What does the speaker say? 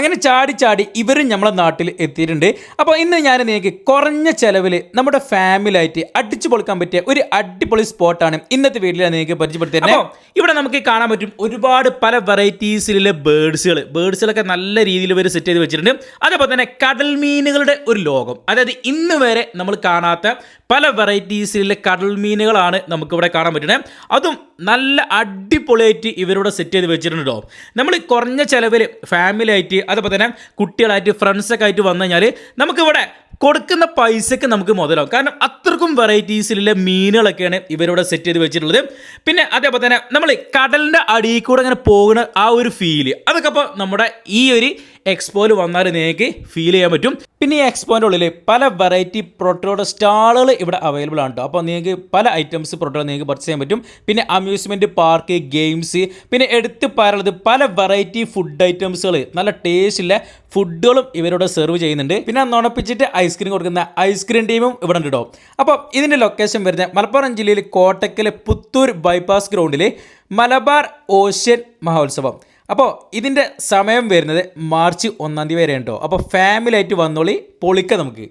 അങ്ങനെ ചാടി ചാടി ഇവരും നമ്മളെ നാട്ടിൽ എത്തിയിട്ടുണ്ട്. അപ്പോൾ ഇന്ന് ഞാൻ നിങ്ങൾക്ക് കുറഞ്ഞ ചിലവിൽ നമ്മുടെ ഫാമിലി ആയിട്ട് അടിച്ചു പൊളിക്കാൻ പറ്റിയ ഒരു അടിപൊളി സ്പോട്ടാണ് ഇന്നത്തെ വീട്ടിൽ നിങ്ങൾക്ക് പരിചയപ്പെടുത്തി അപ്പോൾ ഇവിടെ നമുക്ക് കാണാൻ പറ്റും ഒരുപാട് പല വെറൈറ്റീസിലെ ബേഡ്സുകൾ ബേഡ്സുകളൊക്കെ നല്ല രീതിയിൽ ഇവർ സെറ്റ് ചെയ്ത് വെച്ചിട്ടുണ്ട്. അതേപോലെ തന്നെ കടൽ മീനുകളുടെ ഒരു ലോകം. അതായത് ഇന്ന് വരെ നമ്മൾ കാണാത്ത പല വെറൈറ്റീസിലെ കടൽ മീനുകളാണ് നമുക്കിവിടെ കാണാൻ പറ്റുന്നത്. അതും നല്ല അടിപൊളിയായിട്ട് ഇവരോട് സെറ്റ് ചെയ്ത് വെച്ചിട്ടുണ്ട്? കേട്ടോ നമ്മൾ കുറഞ്ഞ ചിലവിൽ ഫാമിലി ആയിട്ട് അതുപോലെ തന്നെ കുട്ടികളായിട്ട് ഫ്രണ്ട്സൊക്കെ ആയിട്ട് വന്നു കഴിഞ്ഞാൽ നമുക്കിവിടെ കൊടുക്കുന്ന പൈസക്ക് നമുക്ക് മുതലാവും. കാരണം അത്രക്കും വെറൈറ്റീസിലുള്ള മീനുകളൊക്കെയാണ് ഇവരോട് സെറ്റ് ചെയ്ത് വെച്ചിട്ടുള്ളത്. പിന്നെ അതേപോലെ തന്നെ നമ്മൾ കടലിന്റെ അടിയിൽ കൂടെ അങ്ങനെ പോകുന്ന ആ ഒരു ഫീൽ അതൊക്കെ അപ്പോൾ നമ്മുടെ ഈ ഒരു എക്സ്പോയിൽ വന്നാൽ നിങ്ങൾക്ക് ഫീൽ ചെയ്യാൻ പറ്റും. പിന്നെ ഈ എക്സ്പോന്റെ ഉള്ളിൽ പല വെറൈറ്റി പ്രൊട്ടോയുടെ സ്റ്റാളുകൾ ഇവിടെ അവൈലബിൾ ആണ് കേട്ടോ അപ്പോൾ നിങ്ങൾക്ക് പല ഐറ്റംസ് പ്രൊട്ടോ നിങ്ങൾക്ക് പർച്ചേസ് ചെയ്യാൻ പറ്റും. പിന്നെ അമ്യൂസ്മെന്റ് പാർക്ക് ഗെയിംസ് പിന്നെ എടുത്ത് പറയുന്നത് പല വെറൈറ്റി ഫുഡ് ഐറ്റംസുകൾ നല്ല ടേസ്റ്റുള്ള ഫുഡുകളും ഇവരോട് സെർവ് ചെയ്യുന്നുണ്ട്. പിന്നെ നുണപ്പിച്ചിട്ട് ഐസ്ക്രീം കൊടുക്കുന്ന ഐസ്ക്രീം ടീമും ഇവിടെ ഉണ്ട്. കേട്ടോ അപ്പോൾ ഇതിന്റെ ലൊക്കേഷൻ വരുന്നത് മലപ്പുറം ജില്ലയിൽ കോട്ടക്കലെ പുത്തൂർ ബൈപ്പാസ് ഗ്രൗണ്ടിൽ മലബാർ ഓഷ്യൻ മഹോത്സവം. അപ്പോൾ ഇതിന്റെ സമയം വരുന്നത് മാർച്ച് ഒന്നാം തീയതി വരെ കേട്ടോ. അപ്പോൾ ഫാമിലി ആയിട്ട് വന്നോളി പൊളിക്ക നമുക്ക്.